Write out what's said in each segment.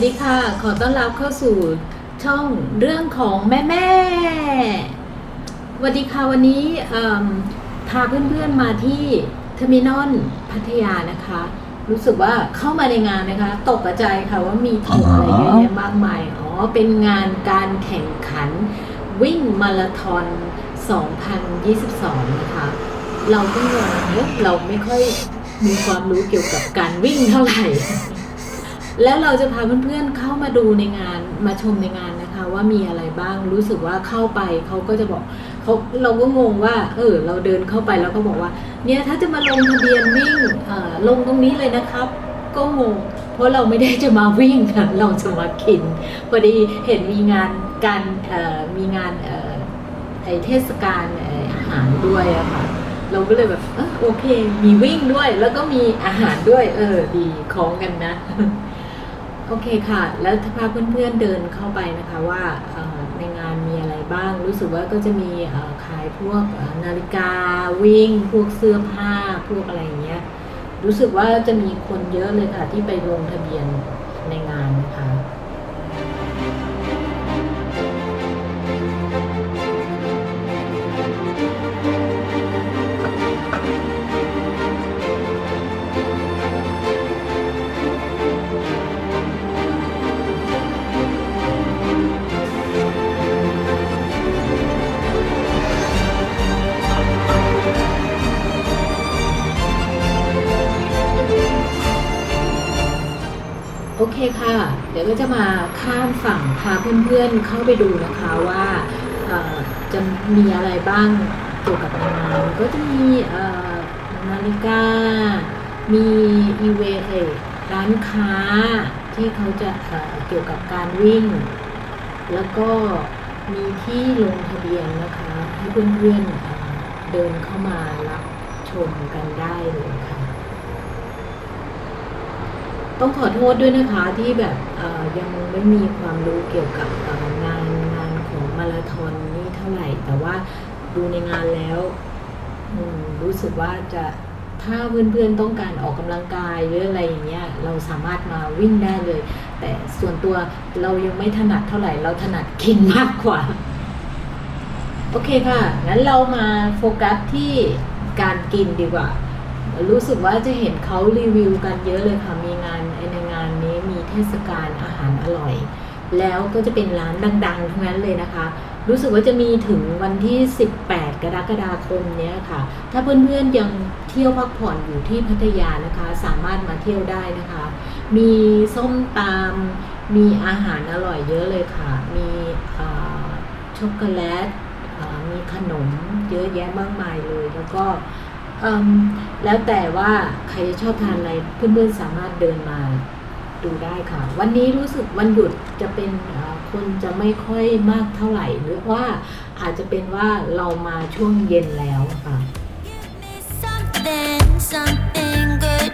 วัสดีค่ะ ขอต้อนรับเข้าสู่ช่องเรื่องของแม่แม่สวัสดีค่ะวันนี้พาเพื่อนๆมาที่เทอร์มินอลพัทยานะคะ รู้สึกว่าเข้ามาในงานนะคะ ตกใจค่ะว่ามีธงอะไรเยอะแยะมากมาย อ๋อ เป็นงานการแข่งขันวิ่งมาราธอน 2022 นะคะ เราก็งงเอ๊ะเราไม่ค่อยมีความรู้เกี่ยวกับการวิ่งเท่าไหร่ แล้วเราจะพาเพื่อนๆเข้ามาดูในงานมาชมในงานนะคะ ว่ามีอะไรบ้างรู้สึกว่าเข้าไปเขาก็จะบอกเขาเราก็งงว่า เออ เราเดินเข้าไปแล้วก็บอกว่า เนี่ยถ้าจะมาลงทะเบียนวิ่งเออลงตรงนี้เลยนะครับ ก็งงเพราะเราไม่ได้จะมาวิ่งค่ะเราจะมากินพอดีเห็นมีงานการมีงานเอ่อไอเทศกาลอาหารด้วยอะค่ะเราก็เลยแบบอโอเค มีวิ่งด้วย แล้วก็มีอาหารด้วย เออ ดี ของกันนะ โอเคค่ะ แล้วถ้าพาเพื่อนๆเดินเข้าไปนะคะว่าในงานมีอะไรบ้าง รู้สึกว่าก็จะมีขายพวกนาฬิกาวิ่ง พวกเสื้อผ้า พวกอะไรอย่างเงี้ย รู้สึกว่าจะมีคนเยอะเลยค่ะที่ไปลงทะเบียนในงานนะคะ เดี๋ยวก็จะมาข้ามฝั่งพาเพื่อนๆเข้าไปดูนะคะว่าจะมีอะไรบ้างเกี่ยวกับงานก็จะมีนาฬิกา มีอีเวนต์ร้านค้าที่เขาจะเกี่ยวกับการวิ่ง แล้วก็มีที่ลงทะเบียนนะคะ ให้เพื่อนๆเอ่อเดินเข้ามารับชมกันได้เลยค่ะ ต้องขอโทษด้วยนะคะที่แบบยังไม่มีความรู้เกี่ยวกับงานงานของมาราธอนนี่เท่าไหร่ แต่ว่าดูในงานแล้วรู้สึกว่าจะถ้าเพื่อนๆต้องการออกกำลังกายหรืออะไรอย่างเงี้ยเราสามารถมาวิ่งได้เลย แต่ส่วนตัวเรายังไม่ถนัดเท่าไหร่เราถนัดกินมากกว่า โอเคค่ะงั้นเรามาโฟกัสที่การกินดีกว่า รู้สึกว่าจะเห็นเขารีวิวกันเยอะเลยค่ะ มีงานในงานนี้มีเทศกาลอาหารอร่อย แล้วก็จะเป็นร้านดังๆทั้งนั้นเลยนะคะ รู้สึกว่าจะมีถึงวันที่ 18 กรกฎาคมเนี้ยค่ะ ถ้าเพื่อนๆยังเที่ยวพักผ่อนอยู่ที่พัทยานะคะ สามารถมาเที่ยวได้นะคะ มีส้มตำมีอาหารอร่อยเยอะเลยค่ะ มีช็อกโกแลตมีขนมเยอะแยะมากมายเลย แล้วก็ แล้วแต่ว่าใครจะชอบทานอะไรเพื่อนๆสามารถเดินมาดูได้ค่ะ วันนี้รู้สึกวันหยุดจะเป็นเอ่อคนจะไม่ค่อยมากเท่าไหร่ หรือว่าอาจจะเป็นว่าเรามาช่วงเย็นแล้วค่ะ Something, something good.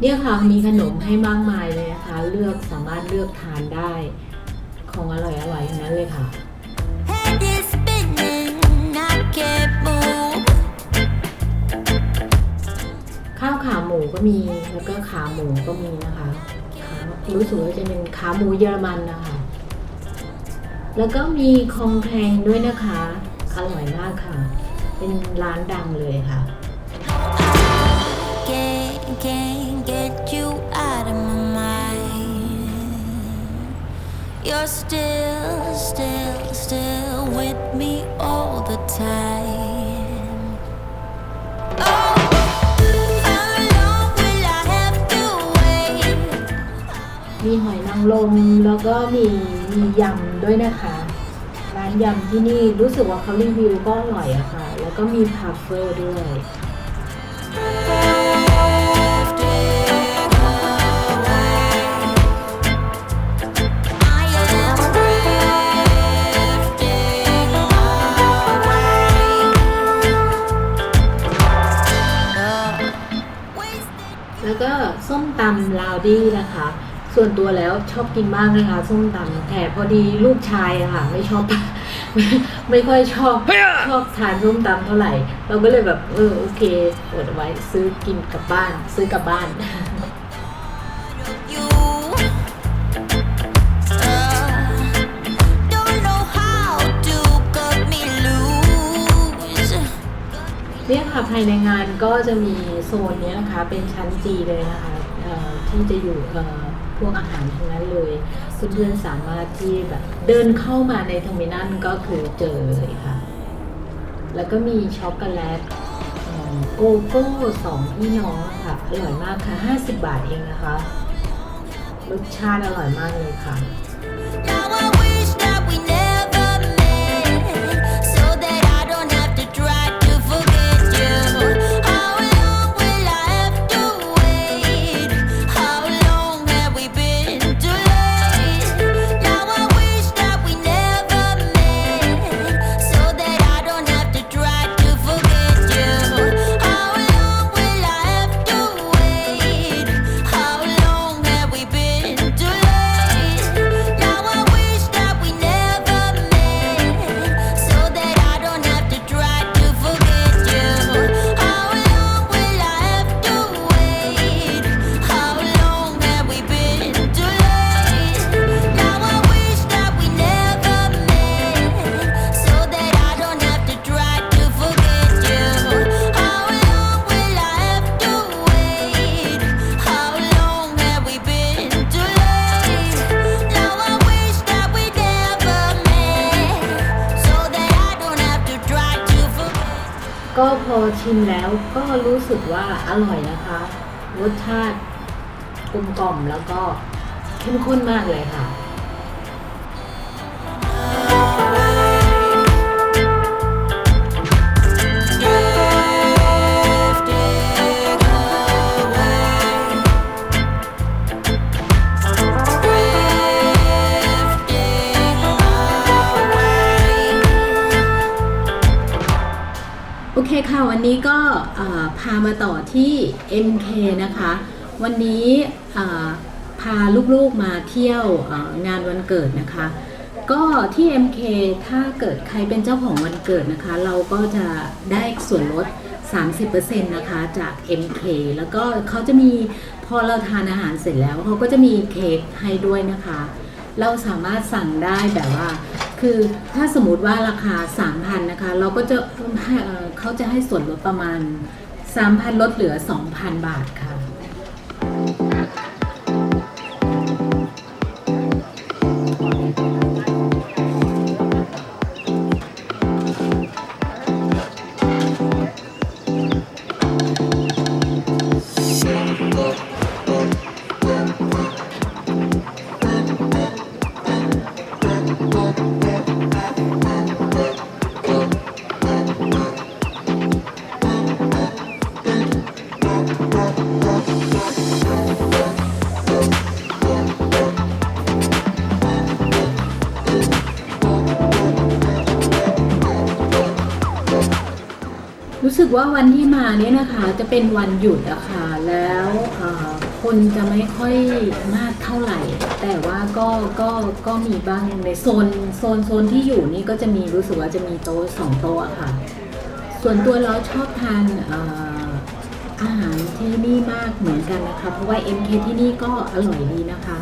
เนี่ยค่ะมีขนมให้มากมายเลยนะคะ เลือกสามารถเลือกทานได้ ของอร่อยอร่อยๆทั้งนั้นเลยค่ะ ข้าวขาหมูก็มีแล้วก็ขาหมูก็มีนะคะขารู้สึกว่าจะเป็นขาหมูเยอรมันนะคะ แล้วก็มีคองแคงด้วยนะคะ อร่อยมากค่ะ เป็นร้านดังเลยค่ะ Can't, can't หอยนางรมแล้วก็มีมียำด้วยนะคะ ร้านยำที่นี่รู้สึกว่าเขารีวิวก็อร่อยอะค่ะ แล้วก็มีพาเฟอร์ด้วยแล้วก็ส้มตำลาวดี้นะคะ ส่วนตัวแล้วชอบกินมากนะคะส้มตำแต่พอดีลูกชายอะค่ะ ไม่ชอบ ไม่ค่อยชอบชอบทานส้มตำเท่าไหร่ เราก็เลยแบบเออโอเคอดเอาไว้ซื้อกินกลับบ้าน ซื้อกลับบ้าน you. Uh, don't know how to cut me loose. เนี่ยค่ะภายในงานก็จะมีโซนเนี้ยนะคะ เป็นชั้นจีเลยนะคะเอ่อที่จะอยู่เอ่อพ วกอาหารทั้งนั้นเลยเพื่อนๆสามารถที่แบบเดินเข้ามาในเทอร์มินัลก็คือเจอเลยค่ะ แล้วก็มีช็อกโกแลตเอ่อโกโก้สองพี่น้องค่ะ อร่อยมากค่ะ 50 บาทเองนะคะ รสชาติอร่อยมากเลยค่ะ ชิมแล้วก็รู้สึกว่าอร่อยนะคะ รสชาติกลมกล่อมแล้วก็เข้มข้นมากเลยค่ะ เคค่ะ วันนี้ก็พามาต่อที่ MK นะคะ วันนี้พาลูกๆมาเที่ยวงานวันเกิดนะคะ ก็ที่ MK ถ้าเกิดใครเป็นเจ้าของวันเกิดนะคะ เราก็จะได้ส่วนลด 30%นะคะจาก MK แล้วก็เขาจะมีพอเราทานอาหารเสร็จแล้วเขาก็จะมีเค้กให้ด้วยนะคะ เราสามารถสั่งได้แบบว่า คือถ้าสมมติว่าราคา 3,000นะคะ เราก็จะเอ่อเขาจะให้ส่วนลดประมาณ 3,000 ลดเหลือ 2,000 บาทค่ะ ว่าวันที่มาเนี่ยนะคะจะเป็นวันหยุดอะค่ะแล้วคนจะไม่ค่อยมากเท่าไหร่ แต่ว่าก็ก็ก็มีบ้างในโซนโซนโซนที่อยู่นี่ก็จะมีรู้สึกว่าจะมีโต๊ะสองโต๊ะอะค่ะ ส่วนตัวเราชอบทานเอ่ออาหารที่นี่มากเหมือนกันนะคะ เพราะว่า MK ที่นี่ก็อร่อยดีนะคะ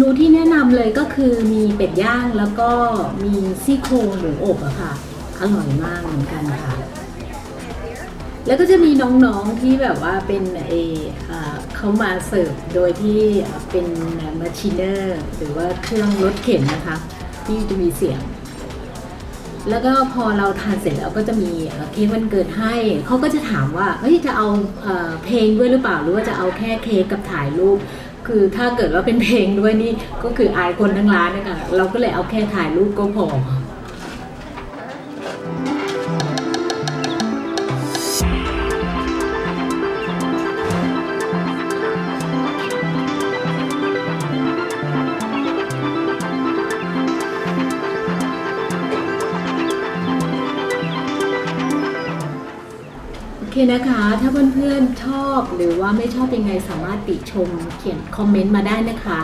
นูที่แนะนำเลยก็คือมีเป็ดย่างแล้วก็มีซี่โครงหมูอบอะค่ะ อร่อยมากเหมือนกันค่ะ แล้วก็จะมีน้องๆที่แบบว่าเป็นเออเขามาเสิร์ฟโดยที่เป็นมาชิเนอร์หรือว่าเครื่องรถเข็นนะคะ ที่จะมีเสียง แล้วก็พอเราทานเสร็จแล้วก็จะมีเค้กวันเกิดให้ เขาก็จะถามว่าเฮ้ยจะเอาเอ่อเพลงด้วยหรือเปล่าหรือว่าจะเอาแค่เค้กกับถ่ายรูป คือถ้าเกิดว่าเป็นเพลงด้วยนี่ก็คืออายคนทั้งร้านนะคะเราก็เลยเอาแค่ถ่ายรูปก็พอ คนะคะ ถ้าเพื่อนๆชอบหรือว่าไม่ชอบยังไงสามารถติชมเขียนคอมเมนต์มาได้นะคะ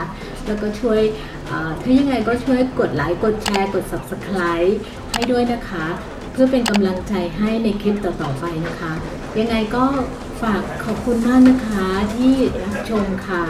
แล้วก็ช่วยเอ่อถ้ายังไงก็ช่วยกดไลค์กดแชร์ กด Subscribe ให้ด้วยนะคะ เพื่อเป็นกำลังใจให้ในคลิปต่อๆไปนะคะ ยังไงก็ฝากขอบคุณมากนะคะที่รับชมค่ะ